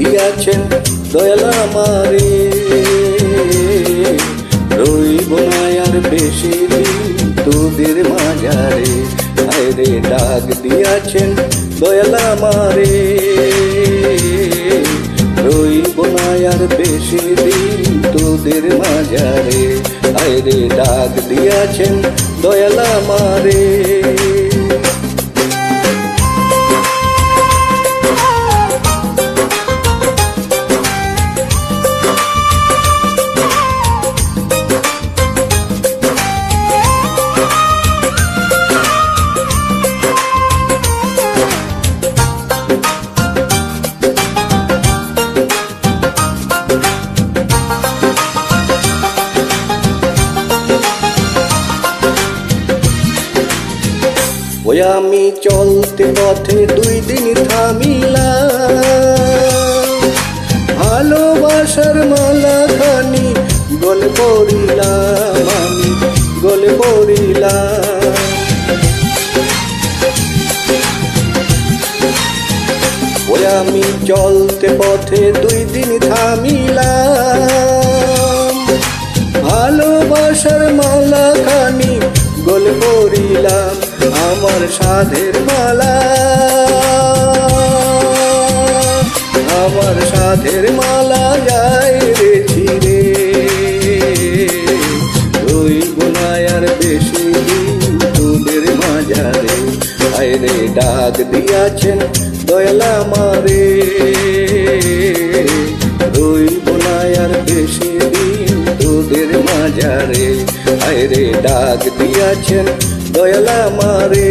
দিয়াছেন দয়াল আমারে। রইব না আর বেশি তোদের মাঝারে। আরে ডাক দিয়াছেন দয়াল আমারে। রইব না আর বেশি দিন তোদের মাঝারে। আরে ডাক দিয়াছেন দয়াল আমারে। ওই আমি চলতে পথে দুই দিন থামিলাম। ভালোবাসার মালা খানি গলে পড়িলাম আমি, গলে পড়িলাম ওই আমি চলতে পথে দুই দিন থামিলাম। ভালোবাসার মালা খানি গোল করিলাম আমার সাধের মালা। আমার সাধের মালা যায় রে ছিড়ে। ওই গুনায়ার বেশি তোদের মাঝারে। আইরে ডাক দিয়াছেন দয়ালা মারে ওই গুনায়ার বেশি দিন তোদের মাঝারে। আইরে ডাক দিয়াছেন দয়ালা মারে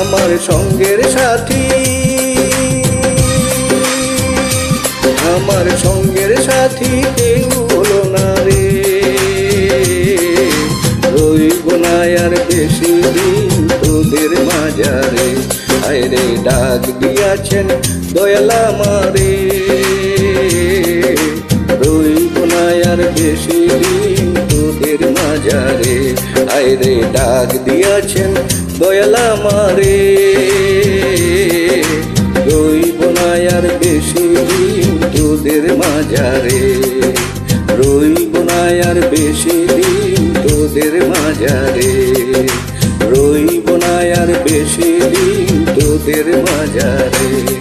আমার সঙ্গের সাথী। আমার সঙ্গের সাথী কেউ হলো না রে। রইব না আর বেশি দিন তোদের মাঝারে। আরে ডাক দিয়াছেন দয়ালা মারে আরে ডাক দিয়াছেন দয়ালা মারে। রইব না আর বেশি দিন তোদের মাঝারে। রইব না আর বেশি দিন তোদের মাঝারে। রইব না আর বেশি দিন তোদের মাঝারে।